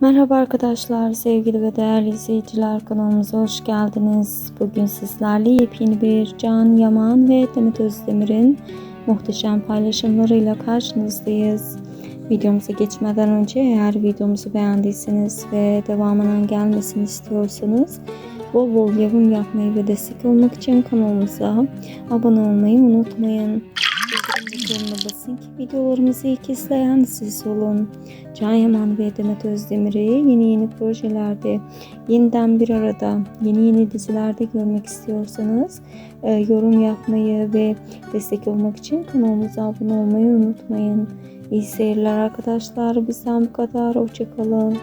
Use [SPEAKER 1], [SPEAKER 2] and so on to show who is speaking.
[SPEAKER 1] Merhaba arkadaşlar, sevgili ve değerli izleyiciler kanalımıza hoş geldiniz. Bugün sizlerle yepyeni bir Can Yaman ve Demet Özdemir'in muhteşem paylaşımlarıyla karşınızdayız. Videomuza geçmeden önce eğer videomuzu beğendiyseniz ve devamının gelmesini istiyorsanız bol bol yorum yapmayı ve destek olmak için kanalımıza abone olmayı unutmayın. Butonuna basın ki videolarımızı ilk izleyen siz olun. Can Yaman ve Demet Özdemir'i yeni yeni projelerde yeniden bir arada yeni yeni dizilerde görmek istiyorsanız e, yorum yapmayı ve destek olmak için kanalımıza abone olmayı unutmayın. İyi seyirler arkadaşlar. Bizden bu kadar. Hoşçakalın.